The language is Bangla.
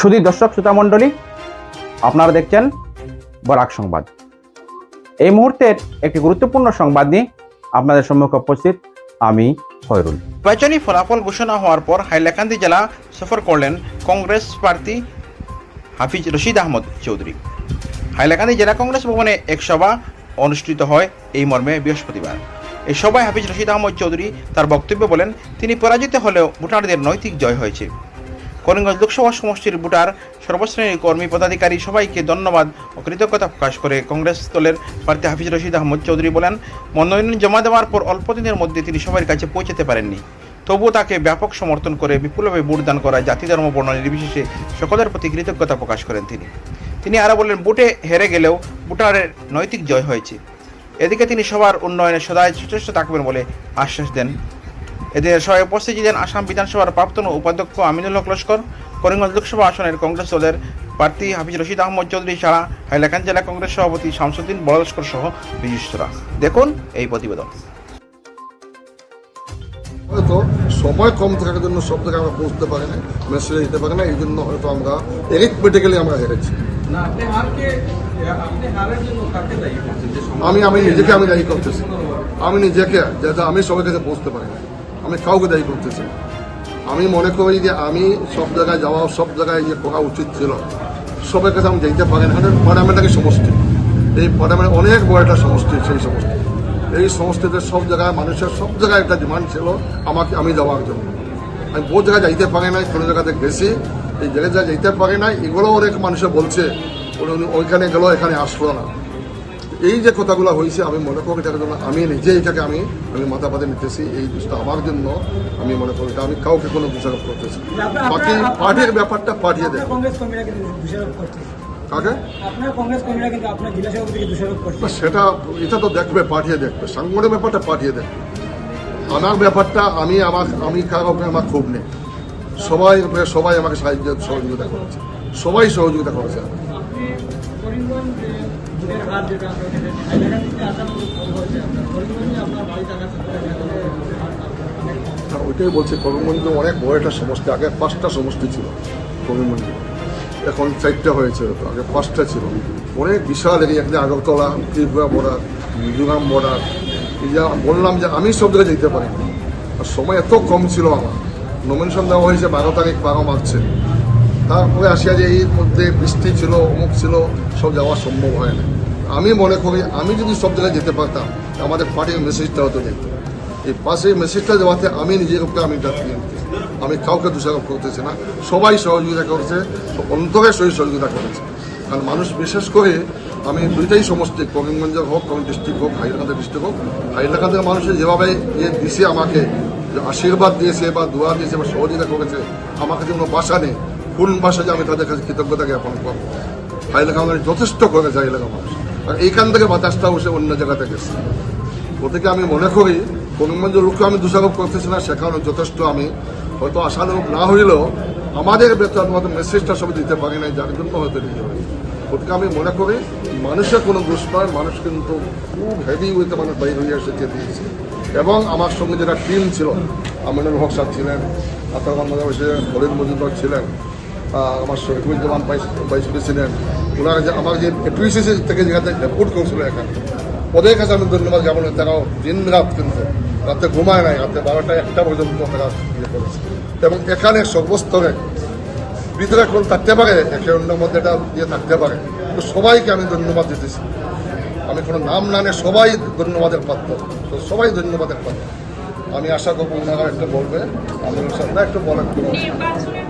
শুধু দর্শক, শ্রোতা মণ্ডলী, আপনারা দেখছেন বরাক সংবাদ। এই মুহূর্তের একটি গুরুত্বপূর্ণ সংবাদ নিয়ে আপনাদের সম্মুখে উপস্থিত আমি খয়রুল। নির্বাচনী ফলাফল ঘোষণা হওয়ার পর হাইলাকান্দি জেলা সফর করলেন কংগ্রেস প্রার্থী হাফিজ রশিদ আহমদ চৌধুরী। হাইলাকান্দি জেলা কংগ্রেস ভবনে এক সভা অনুষ্ঠিত হয় এই মর্মে বৃহস্পতিবার। এই সভায় হাফিজ রশিদ আহমদ চৌধুরী তার বক্তব্যে বলেন, তিনি পরাজিত হলেও ভোটারদের নৈতিক জয় হয়েছে। করিমগঞ্জ লোকসভা সমষ্টির ভোটার, সর্বশ্রেণীর কর্মী পদাধিকারী সবাইকে ধন্যবাদ ও কৃতজ্ঞতা প্রকাশ করে কংগ্রেস দলের প্রার্থী হাফিজ রশিদ আহমদ চৌধুরী বলেন, মনোনয়ন জমা দেওয়ার পর অল্প দিনের মধ্যে তিনি সবার কাছে পৌঁছাতে পারেননি। তবুও তাকে ব্যাপক সমর্থন করে বিপুলভাবে ভোটদান করায় জাতি ধর্ম বর্ণ নির্বিশেষে সকলের প্রতি কৃতজ্ঞতা প্রকাশ করেন তিনি। তিনি আরও বললেন বুটে হেরে গেলেও ভোটারের নৈতিক জয় হয়েছে। এদিকে তিনি সবার উন্নয়নে সদায় সচেষ্ট থাকবেন বলে আশ্বাস দেন এদের সবাই উপস্থিত ছিলেন আসাম বিধানসভার প্রাক্তন উপাধ্যক্ষ আমিনুল হক লস্কর করিমগঞ্জ লোকসভা আসনের কংগ্রেস দলের প্রার্থী হাফিজ রশিদ আহমদ চৌধুরী ছাড়া হাইলাকান জেলা কংগ্রেস সভাপতি শামসুদ্দিন বড় লস্কর সহ বিশিষ্টরা। দেখুন এই প্রতিবেদন। হয়তো সময় কম থাকার জন্য সব জায়গায় আমরা পৌঁছতে পারি না মেসেজে দিতে পারি না এই জন্য হয়তো আমরা এরিথমেটিক্যালি আমরা হেরেছি। আমি আমি নিজেকে আমি দায়ী করতেছি। আমি নিজেকে যেটা আমি সবার কাছে পৌঁছতে পারি না আমি কাউকে দায়ী করতেছি। আমি মনে করি যে আমি সব জায়গায় যাওয়া, সব জায়গায় যে করা উচিত ছিল। সবার কাছে আমি যেতে পারি না, কারণ পার্লামেন্টটাকে সমষ্টি। এই পার্লামেন্ট অনেক বড় একটা সমষ্টি, সেই সমষ্টি। এই সমষ্টিতে সব জায়গায় মানুষের, সব জায়গায় একটা ডিমান্ড ছিল আমাকে, আমি যাওয়ার জন্য। আমি বহু জায়গায় যাইতে পারি নাই, কোনো জায়গাতে গেছি। এই জায়গায় যাইতে পারি নাই, এগুলো অনেক মানুষে বলছে ওইখানে গেল, এখানে আসলো না। এই যে কথাগুলো হয়েছে আমি মনে করি এটার জন্য আমি নিজে এটাকে আমি আমি মাথা পাতে নিতেছি এই বিষয়টা আমার জন্য আমি মনে করি এটা আমি কাউকে কোনো দোষারোপ করতেছি। বাকি পার্টির ব্যাপারটা পাঠিয়ে দেয় কাকে? সেটা এটা তো দেখবে পাঠিয়ে দেখবে সাংগঠনিক ব্যাপারটা পাঠিয়ে দেখবে আমার ব্যাপারটা আমি আমার আমি কারও আমার ক্ষোভ নেই। সবাই সবাই আমাকে সাহায্য সহযোগিতা করেছে। সবাই সহযোগিতা করেছে। আমাকে। ওইটাই বলছি করিমগঞ্জ অনেক বড় একটা সমষ্টি। আগে পাঁচটা সমষ্টি ছিল করিমগঞ্জ এখন চারটা হয়েছে আগে পাঁচটা ছিল। অনেক বিশাল area. Agartala, Tripura border Mizoram border এই যে বললাম যে আমি সব জায়গায় যেতে পারি। আর সময় এত কম ছিল আমার। নমিনেশন দেওয়া হয়েছে বারো তারিখ, বারো মার্চে। তারপরে আসিয়া যে এর মধ্যে বৃষ্টি ছিল, অমুক ছিল, সব যাওয়া সম্ভব হয় না। আমি মনে করি, আমি যদি সব জায়গায় যেতে পারতাম, আমাদের পার্টির মেসেজটা হতো যেত এই পাশে মেসেজটা দেওয়াতে আমি উপরে আমি আমি কাউকে দোষারোপ করতেছি না। সবাই সহযোগিতা করেছে অন্তরের সহিত সহযোগিতা করেছে। কারণ মানুষ বিশেষ করে, আমি দুইটাই সমষ্টি, করিমগঞ্জের হোক কোন ডিস্ট্রিক্ট হোক, হাইলাকান্দি ডিস্ট্রিক্ট হোক, হাইলাকান্দির মানুষের যেভাবে ইয়ে দিছে আমাকে আশীর্বাদ দিয়েছে বা দোয়া দিয়েছে বা সহযোগিতা করেছে আমাকে কোনো ভাষা নেই। কোন ভাষা যে আমি তাদের কাছে কৃতজ্ঞতা জ্ঞাপন করব? হাইলাকান্দি যথেষ্ট করেছে হাইলাকা মানুষ আর এইখান থেকে বাতাসটা বসে অন্য জায়গাতে গেছে। ওদেরকে আমি মনে করি করিমগঞ্জ লোককে আমি দোষারোপ করতেছি না সেখানে যথেষ্ট আমি হয়তো আশানুরূপ না হইলেও আমাদের বেতন মতো মেসেজটা সব দিতে পারি নাই, যার জন্য হয়তো দিতে পারি আমি মনে করি মানুষের কোনো দোষ নয় মানুষ কিন্তু খুব হেভি উইতে মানুষ বাইর হয়ে এসে দিয়েছে। এবং আমার সঙ্গে যেটা টিম ছিল, আমিনুল হক স্যার ছিলেন মধ্যে ছিলেন, ফরিদ মজুমদার ছিলেন আমার শহীদুজ্জামান ভাইস প্রেসিডেন্ট, ওনারা যে আমার যে এপিসিসি থেকে যেখানে রিপোর্ট করেছিল এখানে, ওদের কাছে আমি ধন্যবাদ জ্ঞাপন। তারাও দিন রাত কিন্তু রাতে ঘুমায় নাই, রাতে বারোটা একটা পর্যন্ত তারা ইয়ে করেছে। এবং এখানে সর্বস্তরে ভিতরে কোন থাকতে পারে, একে অন্যের মধ্যে এটা ইয়ে থাকতে পারে। তো সবাইকে আমি ধন্যবাদ দিতেছি। আমি কোনো নাম না নিয়ে সবাই ধন্যবাদের পাত্র। তো সবাই ধন্যবাদের পাত্র। আমি আশা করব ওনারা একটা বলবে আমি একটু বলেন নির্বাচনের পূর্বে